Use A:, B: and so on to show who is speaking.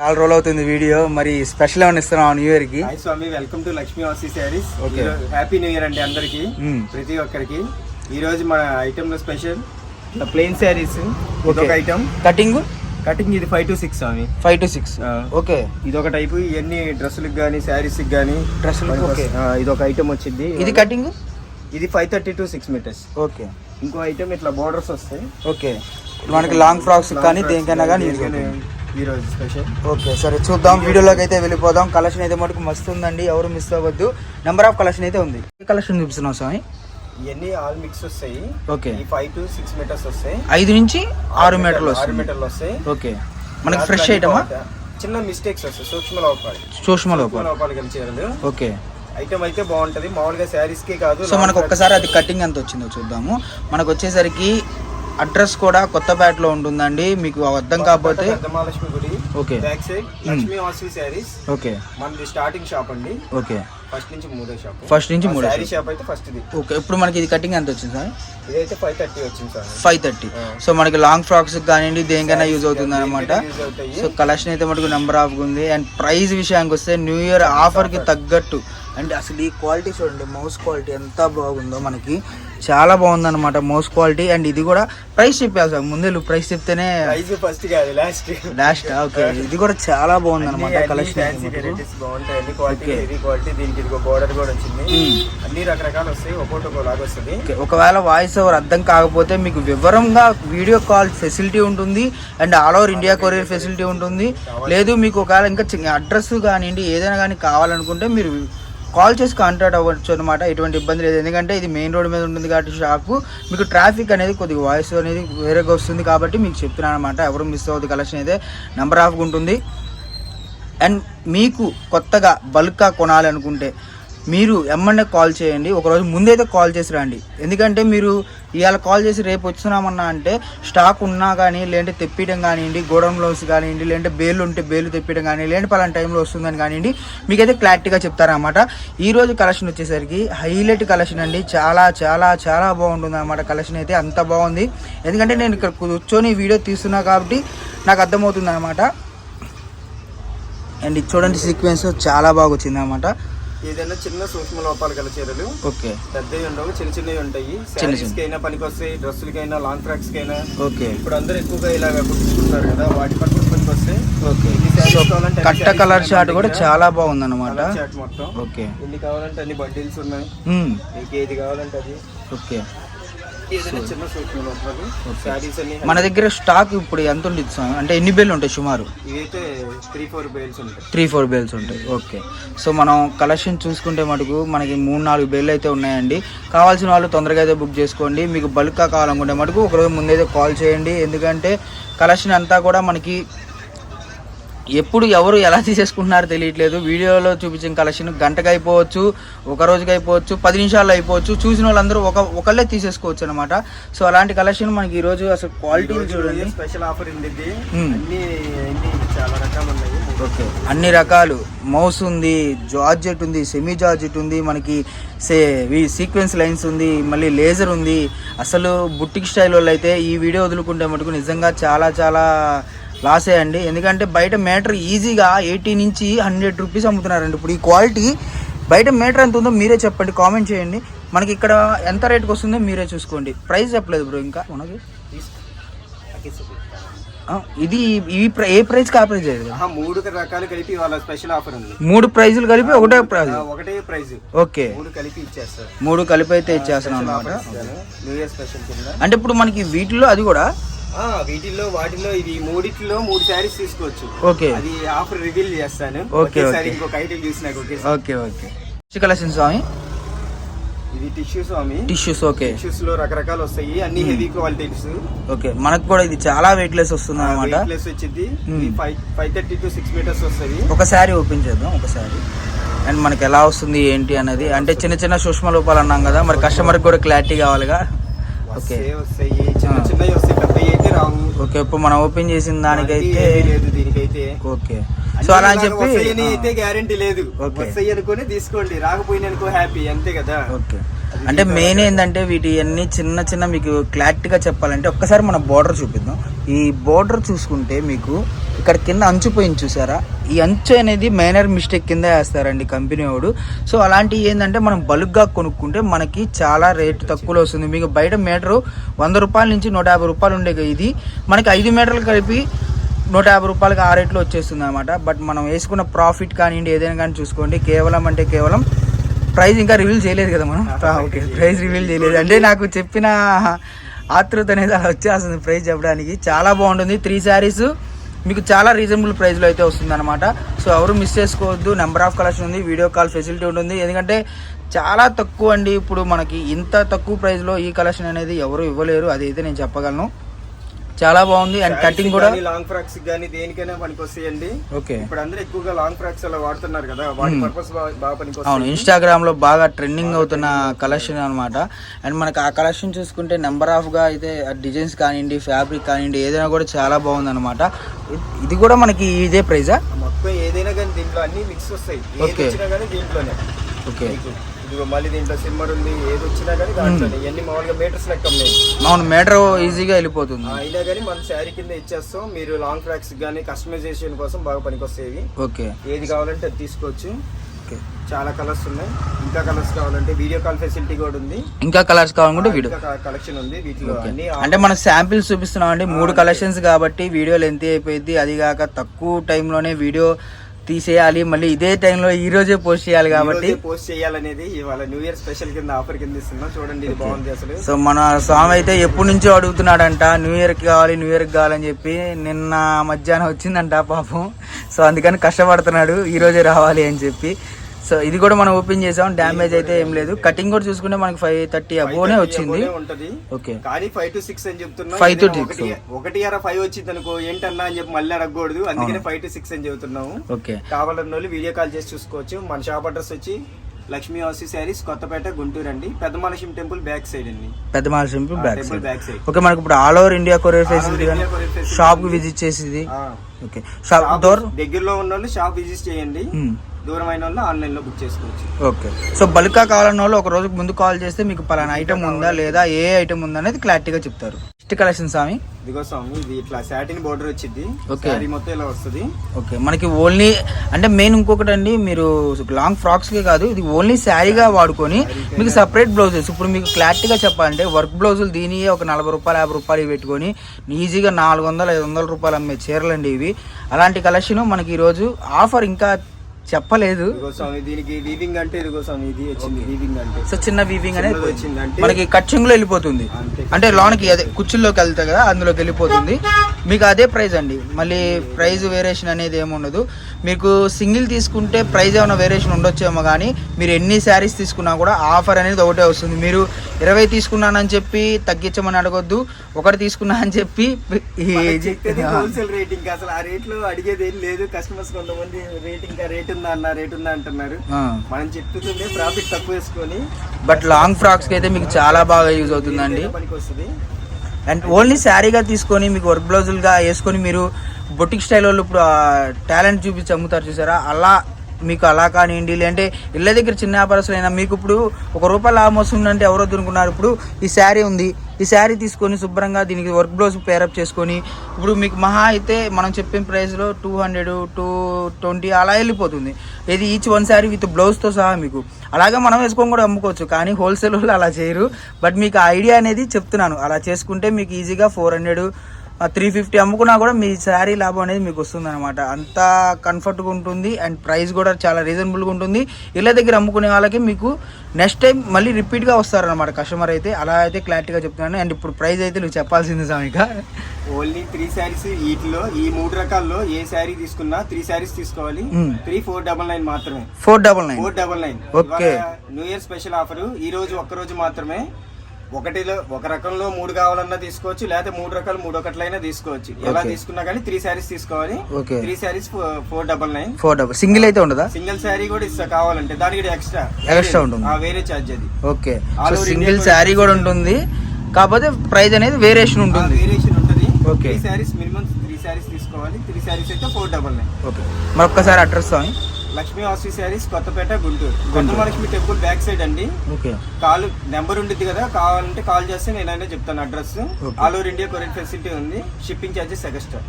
A: చాలా రోజులు అవుతుంది వీడియో. మరి స్పెషల్ ఏమైనా ఇస్తున్నాం న్యూ ఇయర్కి
B: hi Swamy welcome to Lakshmi Vasi saris. Happy new year అండి అందరికి
A: మ్మ్.
B: ప్రతి ఒక్కరికి. ఈ రోజు మన ఐటమ్లో special plain saris.
A: Okay.
B: Item
A: cutting
B: cutting ఇది five to six Swamy.
A: Five to six. Okay
B: ఇది ఒక టైపు ఇవన్నీ డ్రెస్సులకు కానీ శారీస్ కానీ
A: డ్రెస్సులకు ఓకే
B: ఇది ఒక ఐటమ్ వచ్చింది.
A: ఇది కటింగ్
B: ఇది five thirty to six metres
A: okay
B: ఇంకో ఐటమ్ ఇట్లా బోర్డర్స్ వస్తాయి.
A: ఓకే మనకి లాంగ్ ఫ్రాక్స్ కానీ దేనికైనా కానీ
B: స్పెషల్
A: ఓకే సరే చూద్దాం. వీడియోలోకి అయితే వెళ్ళిపోదాం. కలెక్షన్ అయితే మటుకు మస్తు ఉందండి ఎవరు మిస్ అవ్వద్దు. నెంబర్ ఆఫ్ కలెక్షన్ అయితే ఉంది. కలెక్షన్ చూపిస్తున్నాం స్వామి?
B: ఇవన్నీ ఆల్ మిక్స్ వస్తాయి.
A: ఓకే.
B: ఈ ఫైవ్ టు సిక్స్ మీటర్స్ వస్తాయి.
A: ఐదు నుంచి ఆరు మీటర్లు
B: ఆరు
A: వస్తుంది
B: మీటర్లు వస్తాయి.
A: ఓకే. మనకి ఫ్రెష్ ఐటమా
B: చిన్న మిస్టేక్స్ వస్తాయి. సూక్ష్మ లోపాలు.
A: సూక్ష్మ లోపల.
B: లోపాలు కలిసేది
A: ఓకే.
B: ఐటమ్ అయితే బాగుంటది. మామూలుగా శారీస్కి కాదు
A: సో మనకు ఒక్కసారి అది కటింగ్ ఎంత వచ్చిందో చూద్దాము. మనకు వచ్చేసరికి అడ్రస్ కూడా కొత్తపేటలో ఉంటుందండి. మీకు అర్థం కాకపోతే
B: మహాలక్ష్మి గుడి
A: okay.
B: Back side Lakshmi Vasi saris.
A: Okay.
B: మనది స్టార్టింగ్ షాప్ అండి.
A: ఓకే.
B: ఫస్ట్ నుంచి మూడో షాప్
A: ఫస్ట్ నుంచి మూడో
B: శారీ షాప్ అయితే ఫస్ట్ ఇది
A: ఓకే. ఇప్పుడు మనకి ఇది కటింగ్ ఎంత వచ్చింది సార్?
B: ఇదైతే ఫైవ్ థర్టీ వచ్చింది సార్.
A: ఫైవ్ థర్టీ సో మనకి లాంగ్ ఫ్రాక్స్ కానివ్వండి దేనికైనా యూజ్ అవుతుంది అనమాట సో కలెక్షన్ అయితే మటుకు నెంబర్ ఆఫ్ ఉంది. అండ్ ప్రైస్ విషయానికి వస్తే న్యూ ఇయర్ ఆఫర్కి తగ్గట్టు. అండ్ అసలు ఈ క్వాలిటీ చూడండి మౌస్ క్వాలిటీ ఎంత బాగుందో మనకి. చాలా బాగుందన్నమాట మౌస్ క్వాలిటీ అండ్ ఇది కూడా ప్రైస్ చెప్పాలి సార్. ముందే ప్రైస్ చెప్తేనే
B: ప్రైస్ ఫస్ట్ కాదు లాస్ట్
A: లాస్ట్ ఓకే ఇది కూడా చాలా బాగుంది అనమాట కలెక్షన్
B: క్వాలిటీ. హెవీ క్వాలిటీ దీనికి ఇదిగో బోర్డర్ కూడా వచ్చింది.
A: Hmm.
B: అన్ని రకరకాలు వస్తాయి. ఒక్కొక్కటి ఒకలాగా వస్తుంది.
A: ఒకవేళ వాయిస్ ఓవర్ అర్థం కాకపోతే మీకు వివరంగా వీడియో కాల్ ఫెసిలిటీ ఉంటుంది. And all over India courier facility ఉంటుంది. లేదు మీకు ఒకవేళ ఇంకా అడ్రస్ కానివ్వండి ఏదైనా కానీ కావాలనుకుంటే మీరు కాల్ చేసి కాంటాక్ట్ అవ్వచ్చు అనమాట ఎటువంటి ఇబ్బంది లేదు. ఎందుకంటే ఇది మెయిన్ రోడ్ మీద ఉంటుంది కాబట్టి షాపు మీకు ట్రాఫిక్ అనేది కొద్దిగా వాయిస్ అనేది వేరేగా వస్తుంది కాబట్టి మీకు చెప్తున్నాను అనమాట ఎవరు మిస్ అవుతుంది కలెక్షన్ అయితే నెంబర్ ఆఫ్గా ఉంటుంది అండ్ మీకు కొత్తగా బల్క్గా కొనాలనుకుంటే మీరు ఎమ్మండే కాల్ చేయండి. ఒకరోజు ముందైతే కాల్ చేసి రండి. ఎందుకంటే మీరు ఇవాళ కాల్ చేసి రేపు వచ్చినామన్నా అంటే స్టాక్ ఉన్నా కానీ లేదంటే తెప్పియడం కానివ్వండి గోడౌన్లోస్ కానివ్వండి లేదంటే బేలు ఉంటే బేలు తెప్పియడం కానీ లేదంటే పలానా టైంలో వస్తుందని కానివ్వండి మీకైతే క్లారిటీగా చెప్తారన్నమాట. ఈరోజు కలెక్షన్ వచ్చేసరికి హైలైట్ కలెక్షన్ అండి. చాలా చాలా చాలా బాగుంటుంది అనమాట కలెక్షన్ అయితే. అంత బాగుంది. ఎందుకంటే నేను ఇక్కడ కూర్చొని వీడియో తీస్తున్నా కాబట్టి నాకు అర్థమవుతుంది అనమాట అండ్ ఇది చూడండి సీక్వెన్స్. చాలా బాగా వచ్చింది అనమాట
B: ఏదైనా చిన్న సూక్ష్మ లోపాలు గల చీరలు.
A: ఓకే.
B: పెద్దవి ఉండవు చిన్న చిన్నవి ఉంటాయి. శారీస్ కైనా వస్తాయి డ్రెస్సులకైనా లాంగ్ ఫ్రాక్స్ కైనా
A: ఓకే.
B: ఇప్పుడు అందరూ ఎక్కువగా ఇలాగ కుట్టించుకుంటారు కదా వాటి పర్పస్ పనికి వస్తాయి
A: ఓకే కట్ట కలర్ షార్ట్ కూడా. చాలా బాగుంది అనమాట
B: మొత్తం.
A: ఓకే.
B: ఎన్ని కావాలంటే అన్ని బండిల్స్ ఉన్నాయి. మీకు ఏది కావాలంటే అది.
A: ఓకే. మన దగ్గర స్టాక్ ఇప్పుడు ఎంత ఉంటుంది స్వామి? అంటే ఎన్ని బేలు ఉంటాయి సుమారు?
B: త్రీ ఫోర్ బేల్స్ ఉంటాయి.
A: ఓకే సో మనం కలెక్షన్ చూసుకుంటే మటుకు మనకి మూడు నాలుగు బేళ్ళు అయితే ఉన్నాయండి. కావాల్సిన వాళ్ళు తొందరగా అయితే బుక్ చేసుకోండి. మీకు బల్క్గా కావాలనుకుంటే మటుకు ఒకరోజు ముందైతే కాల్ చేయండి. ఎందుకంటే కలెక్షన్ అంతా కూడా మనకి ఎప్పుడు ఎవరు ఎలా తీసేసుకుంటున్నారో తెలియట్లేదు. వీడియోలో చూపించిన కలెక్షన్ గంటకు అయిపోవచ్చు ఒక రోజుకి అయిపోవచ్చు పది నిమిషాల్లో అయిపోవచ్చు. చూసిన వాళ్ళందరూ ఒక ఒకళ్ళే తీసేసుకోవచ్చు అనమాట సో అలాంటి కలెక్షన్ మనకి ఈరోజు అసలు క్వాలిటీ చూడండి.
B: Special offer
A: okay. అన్ని రకాలు. మౌస్ ఉంది జార్జెట్ ఉంది సెమీ జార్జెట్ ఉంది మనకి సే సీక్వెన్స్ లైన్స్ ఉంది మళ్ళీ లేజర్ ఉంది. అసలు బుట్టిక్ స్టైల్ వాళ్ళు అయితే ఈ వీడియో వదులుకుంటే మటుకు నిజంగా చాలా చాలా లాసే అండి. ఎందుకంటే బయట మీటర్ ఈజీగా ఎయిటీ నుంచి హండ్రెడ్ రూపీస్ అమ్ముతున్నారండి. ఇప్పుడు ఈ క్వాలిటీ బయట మీటర్ ఎంత ఉందో మీరే చెప్పండి కామెంట్ చేయండి. మనకి ఇక్కడ ఎంత రేట్కి వస్తుందో మీరే చూసుకోండి. ప్రైస్ చెప్పలేదు బ్రో ఇంకా. మనకి? ఇది ఈ ఏ ప్రైస్ లేదు
B: ఆహా, మూడు రకాలు కలిపి వాళ్ళ స్పెషల్ ఆఫర్ ఉంది.
A: మూడు ప్రైజులు కలిపి ఒకటే ప్రైజ్
B: ఒకటే ప్రైజ్
A: ఓకే.
B: మూడు కలిపి ఇచ్చేస్తారు.
A: మూడు కలిపి అయితే ఇచ్చేస్తున్నాం అనమాట
B: స్పెషల్ కింద.
A: అంటే ఇప్పుడు మనకి వీటిలో అది కూడా
B: వీటిల్లో వాటిల్లో ఇది మూడిట్లో మూడు శారీస్ తీసుకోవచ్చు.
A: ఓకే.
B: అది ఆఫర్ రివీల్ చేస్తాను.
A: Okay, okay.
B: ఇంకొక ఐటమ్ చూసినాక ఒకే
A: ఓకే ఓకే. కలెక్షన్ స్వామి.
B: ఇది టిష్యూ స్వామి.
A: Tissues okay.
B: టిష్యూస్లో రకరకాలు వస్తాయి. అన్ని. Heavy qualities.
A: ఓకే. మనకు కూడా ఇది చాలా వెయిట్ లెస్ వస్తుంది అనమాట
B: ప్లస్ వచ్చింది.
A: Hmm.
B: Five five thirty to six metres వస్తుంది.
A: ఒక శారీ ఓపెన్ చేద్దాం ఒక శారీ. అండ్ మనకి ఎలా వస్తుంది ఏంటి అనేది. అంటే చిన్న చిన్న సూక్ష్మ లోపాలు అన్నాం కదా మరి కస్టమర్కి కూడా క్లారిటీ కావాలిగా. ఓకే.
B: చిన్న. చిన్నవి వస్తాయి.
A: ఓకే ఇప్పుడు మనం ఓపెన్ చేసిన దానికైతే
B: లేదు దీనికైతే.
A: ఓకే. సో అలా అని చెప్పి
B: అయితే గ్యారంటీ లేదు. వస్తాయి అనుకుని తీసుకోండి. రాకపోయిన అనుకో హ్యాపీ అంతే కదా.
A: ఓకే. అంటే మెయిన్ ఏంటంటే వీటి అన్ని చిన్న చిన్న మీకు క్లారిటీగా చెప్పాలంటే ఒక్కసారి మన బోర్డర్ చూపిద్దాం. ఈ బోర్డర్ చూసుకుంటే మీకు ఇక్కడ కింద అంచు పోయింది చూసారా? ఈ అంచు అనేది మైనర్ మిస్టేక్ కింద వేస్తారండి కంపెనీ వాడు. సో అలాంటివి ఏంటంటే మనం బల్క్గా కొనుక్కుంటే మనకి చాలా రేట్ తక్కువలో వస్తుంది. మీకు బయట మీటరు వంద రూపాయల నుంచి నూట యాభై రూపాయలు ఉండే ఇది. మనకి ఐదు మీటర్లు కలిపి నూట యాభై రూపాయలకి ఆ రేట్లో వచ్చేస్తుంది అనమాట బట్ మనం వేసుకున్న ప్రాఫిట్ కానివ్వండి ఏదైనా కానీ చూసుకోండి కేవలం అంటే కేవలం ప్రైస్ ఇంకా రివీల్ చేయలేదు కదా మనం? ఓకే ప్రైస్ రివీల్ చేయలేదు. అంటే నాకు చెప్పిన ఆతృత అనేది అలా వచ్చేస్తుంది ప్రైస్ చెప్పడానికి. చాలా బాగుంటుంది. త్రీ శారీస్ మీకు చాలా రీజనబుల్ ప్రైస్లో అయితే వస్తుంది అనమాట సో ఎవరు మిస్ చేసుకోవద్దు. నెంబర్ ఆఫ్ కలెక్షన్ ఉంది వీడియో కాల్ ఫెసిలిటీ ఉంటుంది ఎందుకంటే చాలా తక్కువ అండి. ఇప్పుడు మనకి ఇంత తక్కువ ప్రైస్లో ఈ కలెక్షన్ అనేది ఎవరు ఇవ్వలేరు. అదైతే నేను చెప్పగలను. చాలా బాగుంది. అండ్ కటింగ్ కూడా.
B: లాంగ్ ఫ్రాక్స్ కానీ దేనికైనా పనికి వస్తాయండి
A: ఓకే.
B: ఇప్పుడు అందరూ ఎక్కువగా లాంగ్ ఫ్రాక్స్ అలా వాడుతున్నారు కదా. వాటి
A: Hmm.
B: పర్పస్ బాగా పనికి
A: అవును ఇన్స్టాగ్రామ్లో బాగా ట్రెండింగ్ అవుతున్న కలెక్షన్ అన్నమాట. అండ్ మనకి ఆ కలెక్షన్ చూసుకుంటే నెంబర్ ఆఫ్గా అయితే డిజైన్స్ కానివ్వండి ఫ్యాబ్రిక్ కానివ్వండి ఏదైనా కూడా చాలా బాగుంది అనమాట ఇది కూడా మనకి ఇదే ప్రైజా?
B: మొత్తం ఏదైనా కానీ దీంట్లో అన్ని మిక్స్ వస్తాయి. కానీ దీంట్లోనే.
A: ఓకే.
B: ఇదిగో మళ్ళీ దీంట్లో సిమ్మర్ ఉంది ఏది వచ్చినా కానీ దాంట్లోనే. ఇవన్నీ మామూలుగా మీటర్స్ లెక్క ఉన్నాయి.
A: అవును మీటర్ ఈజీగా వెళ్ళిపోతుంది.
B: అయినా కానీ మన శారీ కింద ఇచ్చేస్తాం. మీరు లాంగ్ ఫ్రాక్స్ కానీ కస్టమైజేషన్ కోసం బాగా పనికి వస్తాయి
A: ఓకే.
B: ఏది కావాలంటే అది తీసుకోవచ్చు. చాలా కలర్స్ ఉన్నాయి. ఇంకా కలర్స్ కావాలంటే వీడియో కాల్ ఫెసిలిటీ కూడా ఉంది.
A: ఇంకా కలర్స్ కావాలనుకుంటే వీడియో
B: కలెక్షన్ ఉంది. వీటిలో అన్ని
A: అంటే మనకు శాంపిల్స్ చూపిస్తున్నాం అండి మూడు కలెక్షన్స్ కాబట్టి వీడియో లెంత్ అయిపోయింది అది కాక తక్కువ టైంలోనే వీడియో తీసేయాలి మళ్ళీ ఇదే టైంలో ఈ రోజే పోస్ట్ చేయాలి కాబట్టి.
B: పోస్ట్ చేయాలనేది ఇవాళ న్యూ ఇయర్ స్పెషల్ కింద ఆఫర్ కింద ఇస్తున్నాం. చూడండి ఇది బాగుంది అసలు.
A: సో మన స్వామి అయితే ఎప్పటి నుంచో అడుగుతున్నాడంట న్యూ ఇయర్కి కావాలి న్యూ ఇయర్కి కావాలని చెప్పి. నిన్న మధ్యాహ్నం వచ్చిందంట పాపం. సో అందుకని కష్టపడుతున్నాడు ఈ రోజే రావాలి అని చెప్పి. సో ఇది కూడా మనం ఓపెన్ చేసాం. డ్యామేజ్ అయితే ఏం లేదు. కటింగ్ కూడా చూసుకుంటే మనకి ఫైవ్ థర్టీ అబోనే వచ్చింది. ఓకే.
B: కానీ ఫైవ్ టు సిక్స్ అని చెప్తున్నా.
A: To
B: ఏదైనా
A: six.
B: ఒకటి అర ఫైవ్ వచ్చింది అనుకో ఏంటన్నా అని చెప్పి మళ్ళీ అడగకూడదు. అందుకనే ఫైవ్ టు సిక్స్ అని చెబుతున్నాము.
A: ఓకే.
B: కావాలన్న వాళ్ళు వీడియో కాల్ చేసి చూసుకోవచ్చు. మన షాప్ అడ్రస్ వచ్చి లక్ష్మీ హౌసీ శారీస్ కొత్తపేట గుంటూరు అండి. పెద్ద మలసింహ టెంపుల్ బ్యాక్ సైడ్ అండి.
A: పెద్ద back
B: temple
A: side.
B: Back side.
A: Okay మనకి ఇప్పుడు all over India courier facility
B: షాప్కి.
A: విజిట్ చేసేది. ఓకే. షాప్
B: షాప్
A: డోర్
B: దగ్గరలో ఉన్న వాళ్ళు షాప్ విజిట్ చేయండి. దూరమైన వాళ్ళు ఆన్లైన్లో బుక్ చేసుకోవచ్చు.
A: ఓకే. సో బల్క్గా కావాలన్న వాళ్ళు ఒక రోజుకి ముందు కాల్ చేస్తే మీకు పలానా ఐటమ్ ఉందా లేదా ఏ ఐటమ్ ఉందా అనేది క్లారిటీగా చెప్తారు. నెక్స్ట్ కలెక్షన్ స్వామి.
B: ఇదిగో స్వామి ఇది ఇట్లా సాటిన్ బోర్డర్ వచ్చింది
A: Okay.
B: శారీ మొత్తం ఇలా వస్తుంది.
A: ఓకే. మనకి ఓన్లీ అంటే మెయిన్ ఇంకొకటి అండి మీరు లాంగ్ ఫ్రాక్స్కే కాదు ఇది ఓన్లీ శారీగా వాడుకొని మీకు సపరేట్ బ్లౌజెస్ ఇప్పుడు మీకు క్లారిటీగా చెప్పాలంటే వర్క్ బ్లౌజులు దీని ఒక నలభై రూపాయలు యాభై రూపాయలు పెట్టుకొని ఈజీగా నాలుగు వందలు ఐదు వందల రూపాయలు అమ్మే చీరలండి ఇవి. అలాంటి కలెక్షన్ మనకి ఈరోజు ఆఫర్ ఇంకా చెప్పలేదు.
B: ఇదిగో స్వామి దీనికి వీవింగ్ అంటే ఇదిగో స్వామి ఇది వచ్చింది వీవింగ్ అంటే.
A: సో చిన్న వీవింగ్ అనేది
B: చిన్నది వచ్చింది అంటే
A: మనకి కచ్చింగ్లో వెళ్ళిపోతుంది. అంటే లోనికి అదే కుర్చీల్లోకి వెళ్తాయి కదా అందులోకి వెళ్ళిపోతుంది. మీకు అదే ప్రైస్ అండి. మళ్ళీ ప్రైస్ వేరియేషన్ అనేది ఏమి ఉండదు. మీకు సింగిల్ తీసుకుంటే ప్రైస్ ఏమైనా వేరియేషన్ ఉండొచ్చేమో కానీ మీరు ఎన్ని శారీస్ తీసుకున్నా కూడా ఆఫర్ అనేది ఒకటే వస్తుంది. మీరు ఇరవై తీసుకున్నానని చెప్పి తగ్గించమని అడగొద్దు. ఒకటి తీసుకున్నా అని చెప్పి
B: హోల్సేల్ రేటింగ్ అసలు ఆ రేట్లో అడిగేది ఏం లేదు. కస్టమర్స్ కొంతమంది రేటింగ్ రేట్ ఉందా అన్న రేట్ ఉందా అంటున్నారు.
A: ఆ.
B: మనం చెప్తుంటే ప్రాఫిట్ తక్కువ వేసుకొని
A: బట్ లాంగ్ ఫ్రాక్స్కి అయితే మీకు చాలా బాగా యూజ్ అవుతుందండి.
B: పనికి వస్తుంది.
A: అండ్ ఓన్లీ శారీగా తీసుకొని మీకు వర్క్ బ్లౌజులుగా వేసుకొని మీరు బొటిక్ స్టైల్ వాళ్ళు ఇప్పుడు టాలెంట్ చూపించి అమ్ముతారు చూసారా? అలా మీకు అలా కానివ్వండి లేదంటే ఇళ్ళ దగ్గర చిన్న వ్యాపారస్తులు అయినా మీకు ఇప్పుడు ఒక రూపాయి లాభం వస్తుందంటే ఎవరో దొరుకున్నారు ఇప్పుడు ఈ శారీ ఉంది ఈ శారీ తీసుకొని శుభ్రంగా దీనికి వర్క్ బ్లౌజ్ పేరప్ చేసుకొని ఇప్పుడు మీకు మహా అయితే మనం చెప్పిన ప్రైస్లో టూ హండ్రెడ్ టూ ట్వంటీ అలా వెళ్ళిపోతుంది. ఇది ఈచ్ వన్ శారీ విత్ బ్లౌజ్తో సహా మీకు. అలాగే మనం వేసుకొని కూడా అమ్ముకోవచ్చు కానీ హోల్సేల్ వాళ్ళు అలా చేయరు. బట్ మీకు ఆ ఐడియా అనేది చెప్తున్నాను. అలా చేసుకుంటే మీకు ఈజీగా ఫోర్ హండ్రెడ్ త్రీ ఫిఫ్టీ అమ్ముకున్నా కూడా మీ శారీ లాభం అనేది మీకు వస్తుంది అనమాట అంత కంఫర్ట్గా ఉంటుంది అండ్ ప్రైస్ కూడా చాలా రీజనబుల్గా ఉంటుంది. ఇళ్ళ దగ్గర అమ్ముకునే వాళ్ళకి మీకు నెక్స్ట్ టైం మళ్ళీ రిపీట్గా వస్తారనమాట కస్టమర్ అయితే. అలా అయితే క్లారిటీగా చెప్తున్నాను. అండ్ ఇప్పుడు ప్రైస్ అయితే నువ్వు చెప్పాల్సింది సామిక.
B: ఓన్లీ త్రీ శారీస్ వీటిలో ఈ మూడు రకాల్లో ఏ శారీ తీసుకున్నా త్రీ శారీస్ తీసుకోవాలి. త్రీ ఫోర్ డబల్ నైన్ మాత్రమే.
A: Four double nine
B: four double nine
A: Okay.
B: New year special offer ఈ రోజు ఒక్క రోజు మాత్రమే. ఒకటిలో ఒక రకంలో మూడు కావాలన్నా తీసుకోవచ్చు లేకపోతే మూడు రకాలు మూడు ఒకట్లైనా తీసుకోవచ్చు. ఎలా. తీసుకున్నా కానీ త్రీ శారీస్ తీసుకోవాలి. Three saris four double nine
A: four double single అయితే ఉండదా?
B: సింగిల్ శారీ కూడా ఇస్తా కావాలంటే. దానికి ఎక్స్ట్రా
A: Extra. ఉంటుంది.
B: వేరే ఛార్జ్ అది.
A: ఓకే. సింగిల్ శారీ కూడా ఉంటుంది. కాకపోతే ప్రైస్ అనేది వేరియేషన్ ఉంటుంది.
B: వేరియేషన్ ఉంటుంది.
A: Okay.
B: Three saris minimum three saris తీసుకోవాలి. త్రీ శారీస్ అయితే ఫోర్ డబల్ నైన్
A: ఓకే. మరొక్కసారి అడ్రస్ స్వామి.
B: లక్ష్మీ హాస్పీ శారీస్ కొత్తపేట గుంటూరు. గొంతమలక్ష్మి టెంపుల్ బ్యాక్ సైడ్ అండి.
A: ఓకే.
B: కాల్ నెంబర్ ఉండిద్ది కదా కావాలంటే కాల్ చేస్తే నేనైనా చెప్తాను address. All over India courier facility ఉంది. Shipping charges extra.